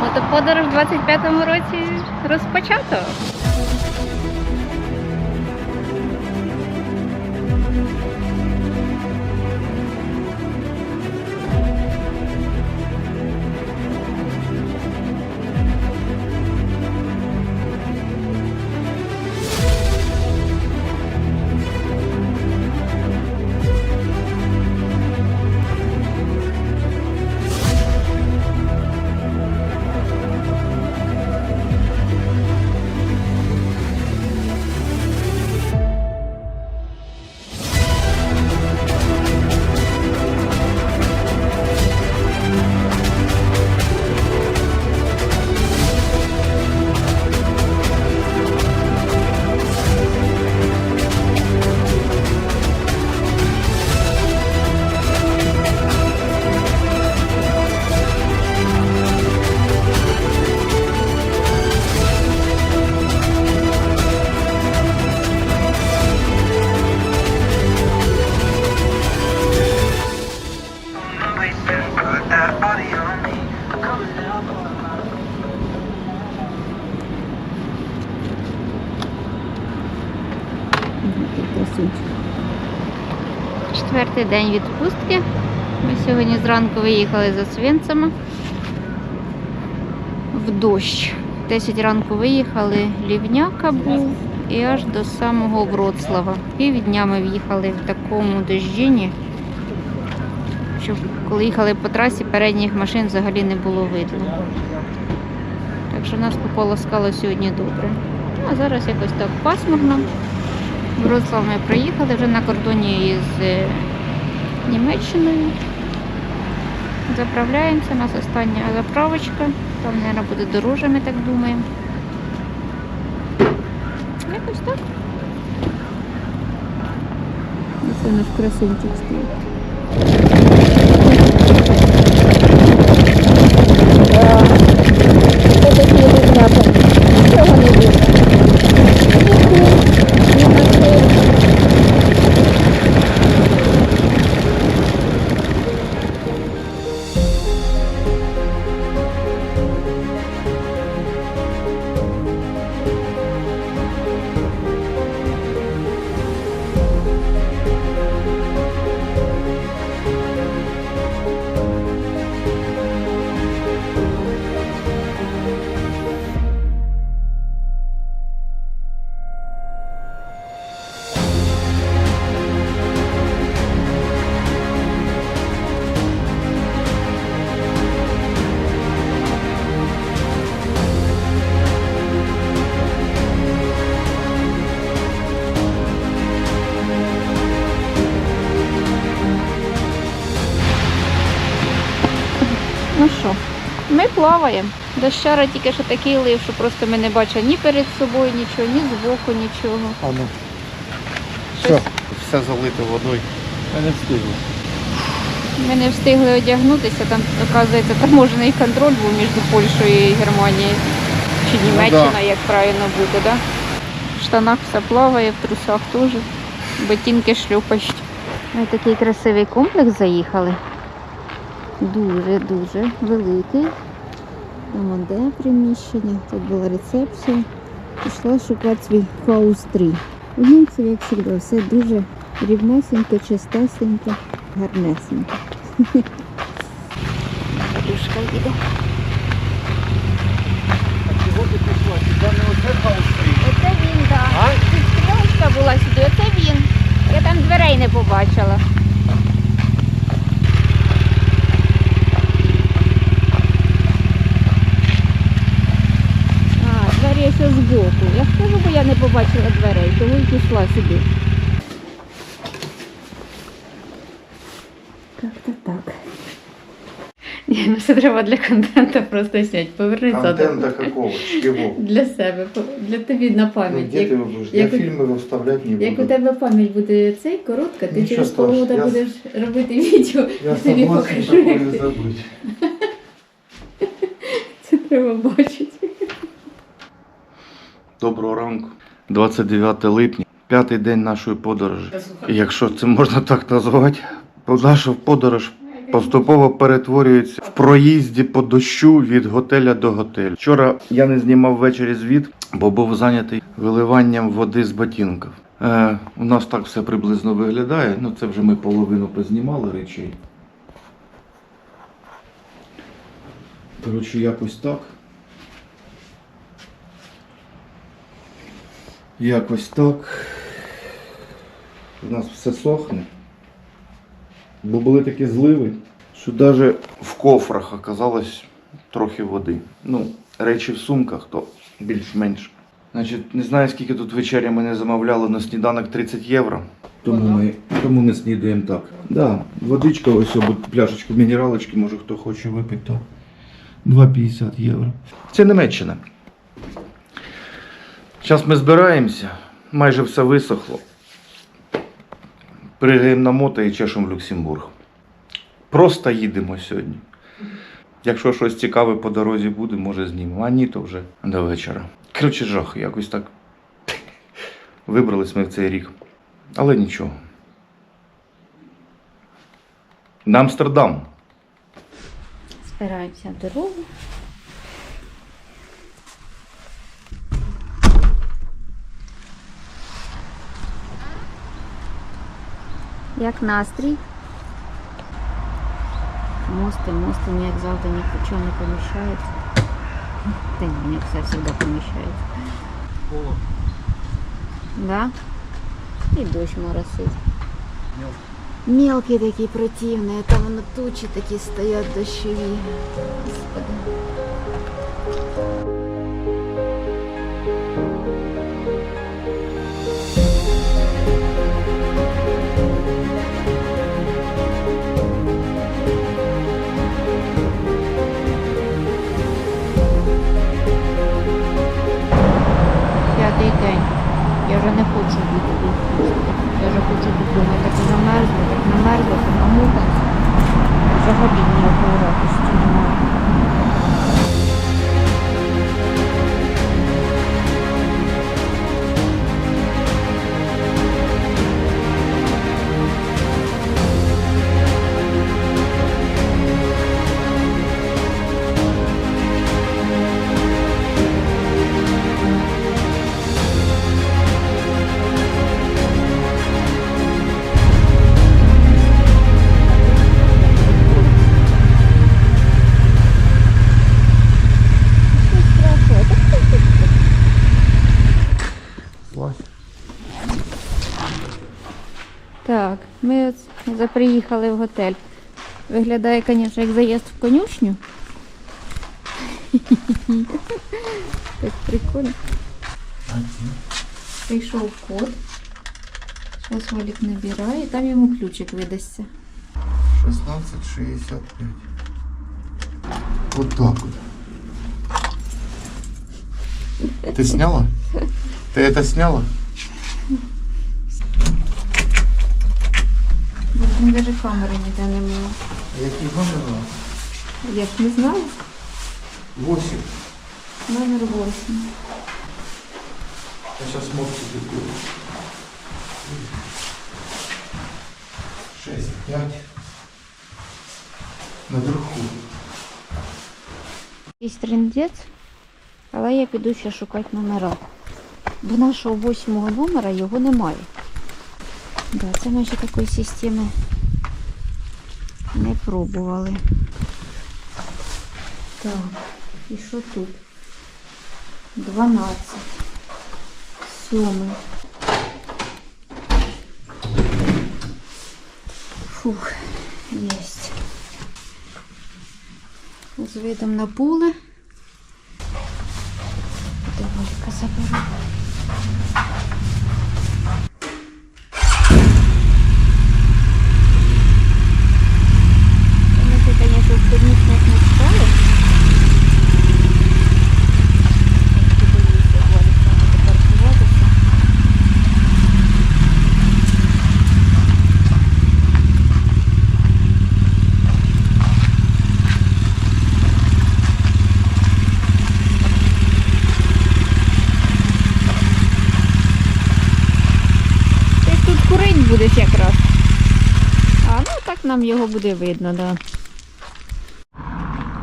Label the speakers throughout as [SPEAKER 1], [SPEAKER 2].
[SPEAKER 1] Мотоподорож в 25-му році розпочато. Четвертий день відпустки. Ми сьогодні зранку виїхали за Свинцями в дощ. 10 ранку виїхали, лівняка був і аж до самого Вроцлава. Півдня ми в'їхали в такому дощині, що коли їхали по трасі, передніх машин взагалі не було видно. Так що нас пополоскало сьогодні добре. Ну, А зараз якось так пасмурно. Вроцлав ми приїхали вже на кордоні із е, Німеччиною. Заправляємося, у нас остання заправочка. Там, мабуть, буде дороже, ми так думаємо. Якось так. Це наш красивчик стоїть. Ми плаваємо. Дощара тільки що такий лив, що просто ми не бачили ні перед собою нічого, ні збоку нічого.
[SPEAKER 2] А ну,
[SPEAKER 1] Щось
[SPEAKER 2] все, все залито водою. Я не встигли.
[SPEAKER 1] Ми не встигли одягнутися, там, оказується, таможений контроль був між Польщею і Германією. Чи Німеччина,
[SPEAKER 2] да.
[SPEAKER 1] як правильно буде, да? В штанах все плаває, в трусах теж. Ботинки шлюпають. Ми в такий красивий комплекс заїхали. Дуже-дуже великий. Там он де приміщення, тут була рецепція. Пішла шукати свій хаус 3. У німців, як завжди, все дуже рівнесенько, чистесенько, гарнесенько. Душка їде.
[SPEAKER 2] А чого ти пішла? Тебе не оце
[SPEAKER 1] він, так.
[SPEAKER 2] А?
[SPEAKER 1] Тут стрілочка була сюди, оце він. Я там дверей не побачила. А, двері ще збоку. Я скажу, бо я не побачила дверей, тому і пішла сюди. Так, так, так. Ні, ну це треба для контенту просто зняти. Поверни
[SPEAKER 2] Контента какого? Чего?
[SPEAKER 1] Для себе, для тобі на
[SPEAKER 2] Ну,
[SPEAKER 1] пам'ять.
[SPEAKER 2] где
[SPEAKER 1] Як-
[SPEAKER 2] ты его будешь? Я
[SPEAKER 1] як у-
[SPEAKER 2] фильмы выставлять не
[SPEAKER 1] Як у
[SPEAKER 2] буду.
[SPEAKER 1] тебе пам'ять буде цей коротка, ти
[SPEAKER 2] Нічого
[SPEAKER 1] через
[SPEAKER 2] страшного,
[SPEAKER 1] полгода
[SPEAKER 2] я-
[SPEAKER 1] будеш робити відео,
[SPEAKER 2] Я
[SPEAKER 1] я тобі
[SPEAKER 2] согласен
[SPEAKER 1] покажу,
[SPEAKER 2] такое
[SPEAKER 1] як ти
[SPEAKER 2] забыть.
[SPEAKER 1] це треба бачити.
[SPEAKER 2] Доброго ранку. 29 липня, п'ятий день нашої подорожі. Якщо це можна так назвати, наша подорож поступово перетворюється в проїзді по дощу від готеля до готелю. Вчора я не знімав ввечері звіт, бо був зайнятий виливанням води з ботинків. Е, у нас так все приблизно виглядає. Ну це вже ми половину познімали речей. Коротше, якось так. Якось так. У нас все сохне. Бо були такі зливи, що навіть в кофрах оказалось трохи води. Ну, речі в сумках, то більш-менш. Значить, не знаю, скільки тут вечеря мене замовляли на сніданок 30 євро. Тому ми, тому ми снідаємо так. Да, водичка, ось або пляшечку мінералочки, може хто хоче випити, то 2,50 євро. Це Німеччина. Зараз ми збираємося, майже все висохло. Пригаємо на мото і чешемо в Люксембург. Просто їдемо сьогодні. Якщо щось цікаве по дорозі буде, може знімемо. А ні, то вже до вечора. Коротше, жах, якось так. Вибрались ми в цей рік. Але нічого. На Амстердам.
[SPEAKER 1] Збираємося в дорогу. Як настрій? Мости, мости, як завжди нічого не поміщається. Та ні, мені все завжди поміщається. Да? І дощ моросить. Мелкий такий противний, там воно тучі такі стоять дощові. Господи. приїхали в готель. Виглядає, звісно, як заїзд в конюшню. Так прикольно. Прийшов код. Зараз Валік набирає, там йому ключик видасться.
[SPEAKER 2] 1665. Вот так вот. Ты сняла? Ты это сняла?
[SPEAKER 1] Там навіть камери ніде немає.
[SPEAKER 2] Який номер?
[SPEAKER 1] Я ж не знаю.
[SPEAKER 2] 8.
[SPEAKER 1] Номер 8.
[SPEAKER 2] Я сейчас мозг тебе 6, 5. Наверху.
[SPEAKER 1] Якийсь трендець, але я піду ще шукати номера. До нашого восьмого номера його немає. Да, це ми ще такої системи не пробували. Так, і що тут? 12. Сьомий. Фух, єсть. З видом на поле. Доволька заберу. Ми це, конечно, в турнічних не читали. Подивіться, як Валік там буде паркуватися. Так його буде видно, да.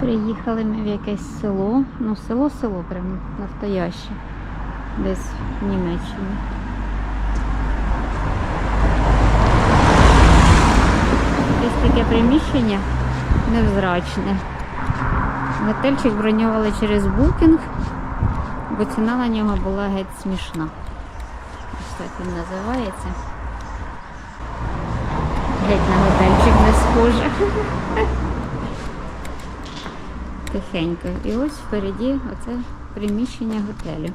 [SPEAKER 1] Приїхали ми в якесь село. Ну, село-село прям настояще. Десь в Німеччині. Якесь таке приміщення невзрачне. Готельчик бронювали через букінг, бо ціна на нього була геть смішна. Ось так він називається. Геть на готельчик не схоже. Тихенько. І ось впереді оце приміщення готелю.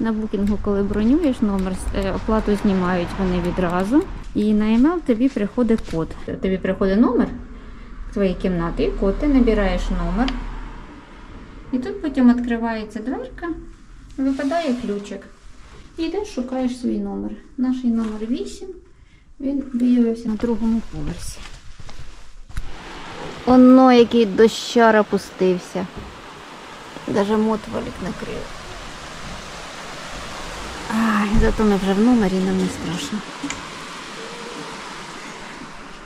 [SPEAKER 1] На букінгу, коли бронюєш номер, е, оплату знімають вони відразу. І на емейл тобі приходить код. Тобі приходить номер твоєї кімнати і код. Ти набираєш номер. І тут потім відкривається дверка, випадає ключик. І йдеш, шукаєш свій номер. Наш номер 8. Він виявився на другому поверсі. Оно, який дощар опустився. Даже мотвалік накрив. Ай, зато ми вже в номері, нам не страшно.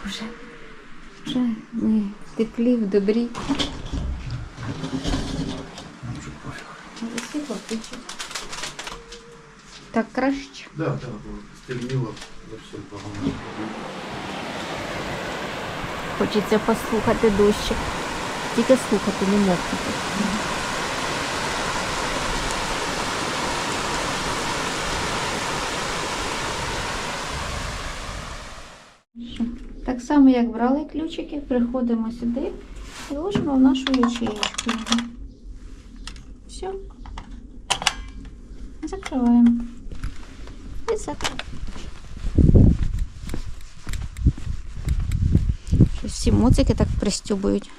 [SPEAKER 1] Вже, вже ми теплі, в добрі. Так краще.
[SPEAKER 2] Да, да, стемніло за все погано.
[SPEAKER 1] Хочеться послухати дощик. Тільки слухати, не мокнути. Так само, як брали ключики, приходимо сюди і ложимо в нашу ячеєчку. Все. Закриваємо. І закриваємо. Всі моцики так пристюбують.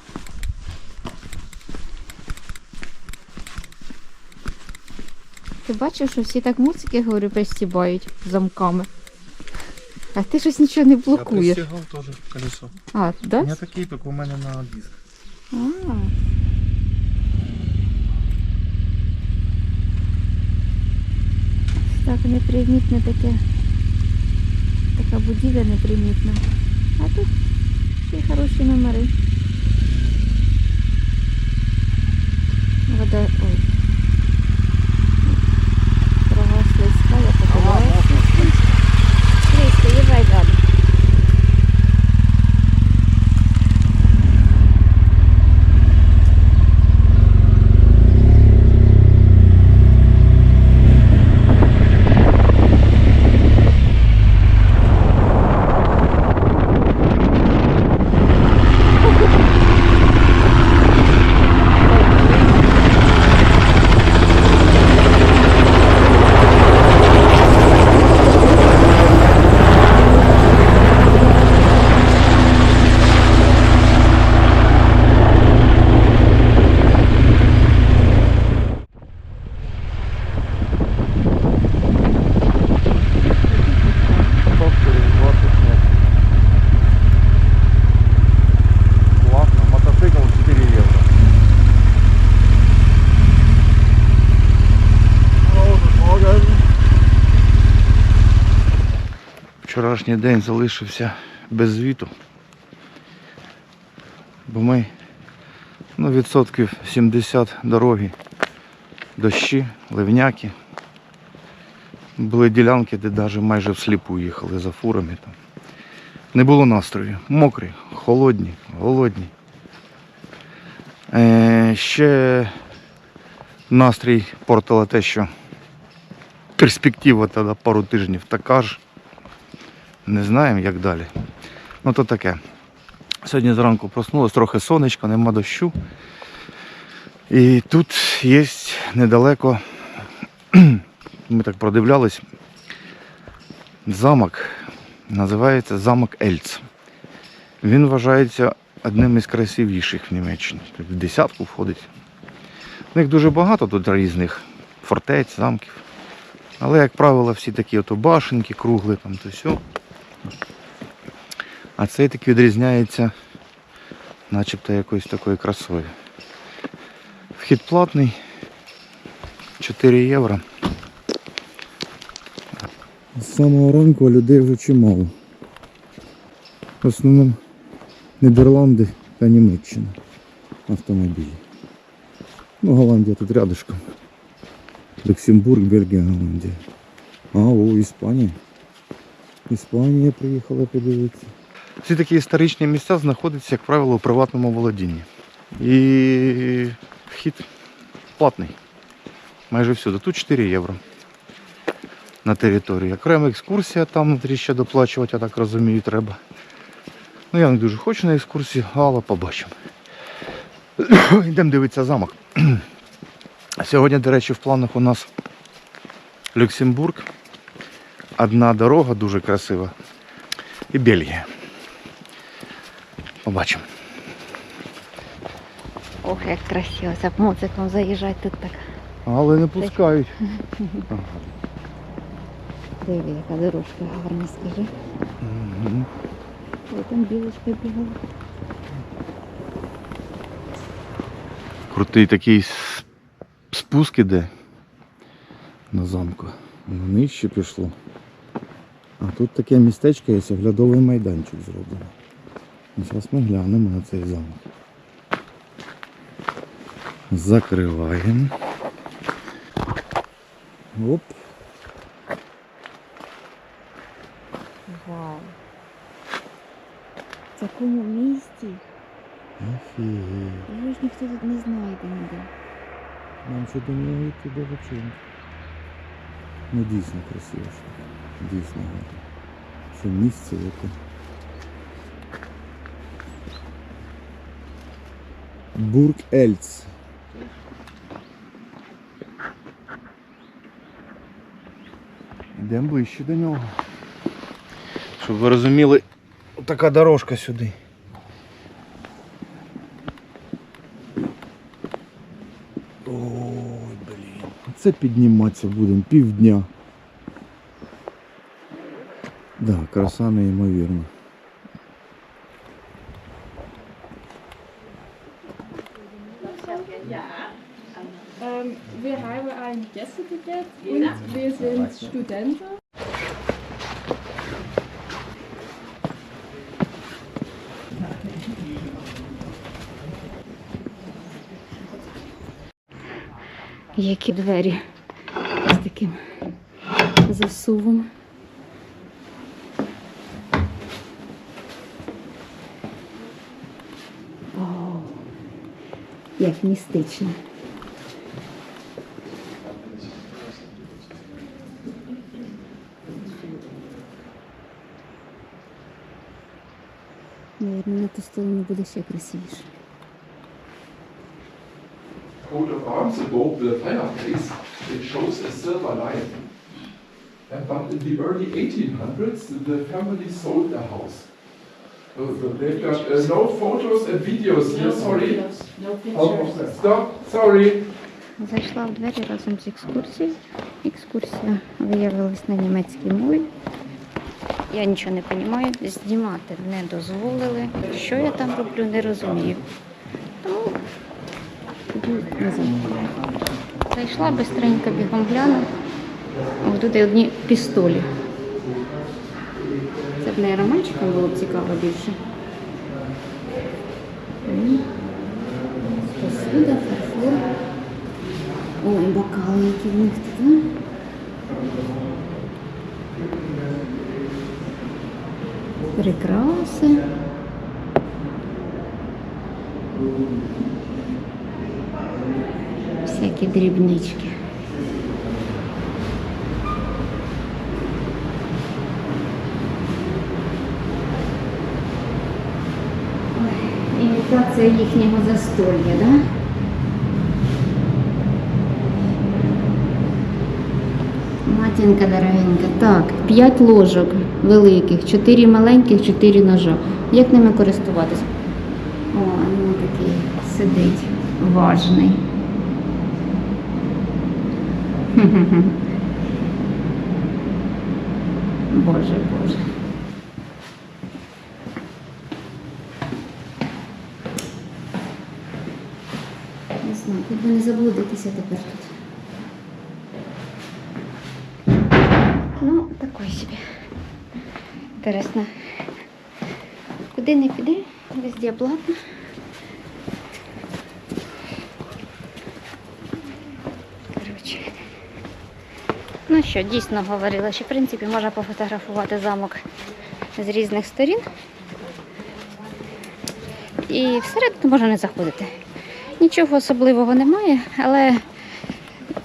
[SPEAKER 1] Ти бачиш, що всі так моцики, говорю, пристібають замками. А ти щось нічого не
[SPEAKER 3] Я
[SPEAKER 1] блокуєш.
[SPEAKER 3] пристегал тоже колесо.
[SPEAKER 1] А,
[SPEAKER 3] У
[SPEAKER 1] да?
[SPEAKER 3] меня такие, у мене на диск.
[SPEAKER 1] А. Так, непримітне таке. Така будівля непримітна. А тут Kasi harusin
[SPEAKER 3] na marin. Nakada, oh.
[SPEAKER 2] Вчорашній день залишився без звіту. Бо ми ну, відсотків 70 дороги, дощі, ливняки. Були ділянки, де навіть майже всліпу їхали за фурами. Там. Не було настрою. Мокрі, холодні, голодні. Е, ще настрій портила те, що перспектива тоді пару тижнів така ж. Не знаємо, як далі. Ну то таке. Сьогодні зранку проснулось, трохи сонечко, нема дощу. І тут є недалеко, ми так продивлялись, замок. Називається замок Ельц. Він вважається одним із красивіших в Німеччині. Тут в десятку входить. У них дуже багато тут різних фортець, замків. Але, як правило, всі такі ото башенки, кругли там то все. А цей таки відрізняється начебто якоюсь такою красою. Вхід платний 4 євро. З самого ранку людей вже чимало. В основному Нідерланди та Німеччина автомобілі. Ну, Голландія тут рядышком. Люксембург, Бельгія, Голландія. А, о, Іспанія. Іспанія приїхала подивитися. Всі такі історичні місця знаходяться, як правило, у приватному володінні. І вхід платний. Майже всюди. Тут 4 євро на території. Окрема екскурсія там внутрі ще доплачувати, я так розумію, треба. Ну я не дуже хочу на екскурсію, але побачимо. Йдемо дивитися замок. Сьогодні, до речі, в планах у нас Люксембург. Одна дорога дуже красива. І Бельгія. Побачимо.
[SPEAKER 1] Ох, як красиво. Це моциком заїжджати тут так.
[SPEAKER 2] Але не пускають.
[SPEAKER 1] Диви, яка дорожка гарна, скажи.
[SPEAKER 2] Мгм.
[SPEAKER 1] Ой, там білочка бігала.
[SPEAKER 2] Крутий такий спуск іде на замку. Воно нижче пішло. А тут таке містечко є, оглядовий майданчик зроблений. Зараз ми глянемо на цей замок. Закриваємо. Оп.
[SPEAKER 1] Вау. В такому місті.
[SPEAKER 2] Офігеть.
[SPEAKER 1] Його ж ніхто тут не знайде ніде.
[SPEAKER 2] Нам ще до нього йти далеченько. Ну дійсно красиво. що. Дійсно гарно. Що місце яке. Бург Ельц. Йдемо ближче до нього. Щоб ви розуміли, така дорожка сюди. Ой, блін. Це підніматися будемо півдня. Да, краса неймовірна.
[SPEAKER 4] Ähm, wir haben ein Gästeticket und wir sind Studenten.
[SPEAKER 1] Які двері з таким засувом. О, як містично. Наверное, на ту сторону буде ще красивіше.
[SPEAKER 5] Coat of arms above the fireplace. It shows a silver lion. Uh, But in the early 1800s, the family sold their house. Uh, They've got uh, no photos and videos here, sorry.
[SPEAKER 4] No
[SPEAKER 5] Oh,
[SPEAKER 4] pictures.
[SPEAKER 5] Stop, sorry.
[SPEAKER 1] Зайшла в двері разом з екскурсією. Екскурсія виявилась на німецькій мові. Я нічого не розумію, знімати не дозволили. Що я там роблю, не розумію. Тому йду назад. Зайшла бистренько бігом гляну. Ось тут є одні пістолі. Це б не романчиком було б цікаво більше. Посуда, фарфор. Ой, бокали, які в них тут. Ой, Імітація їхнього застолья. Да? Матінка дорогенька. Так, 5 ложок великих, 4 маленьких, 4 ножа. Як ними користуватися? О, ну такий сидить важний. Боже, Боже. Не знаю, як би не заблудитися тепер тут. Ну, такой себе. Интересно, Куди не піди, везде платно. Коротше. Ну що, дійсно говорила, що в принципі можна пофотографувати замок з різних сторін. І всередину можна не заходити. Нічого особливого немає, але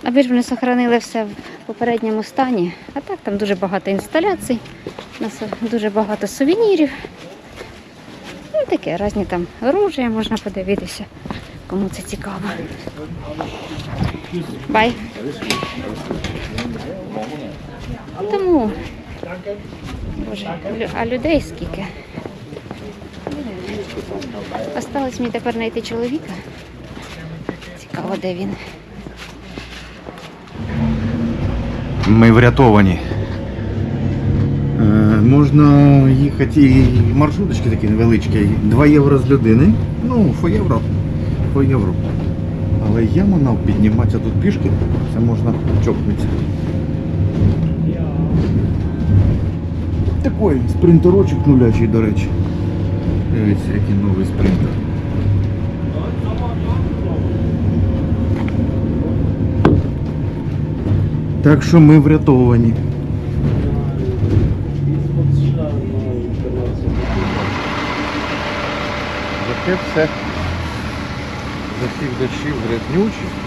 [SPEAKER 1] аби ж вони сохранили все попередньому стані. А так там дуже багато інсталяцій, нас дуже багато сувенірів. Ну, таке різні там оружия можна подивитися, кому це цікаво. Бай. Тому. Боже, а людей скільки? Осталось мені тепер знайти чоловіка. Цікаво, де він.
[SPEAKER 2] Ми врятовані. Е, можна їхати і маршруточки такі невеличкі. 2 євро з людини. Ну, по євро. По євро. Але яма нам підніматися тут пішки, це можна чокнутися. Такий спринтерочок нулячий, до речі. Дивіться, який новий спринтер. Так що ми врятовані. Таке все за всіх дощів грязнюче.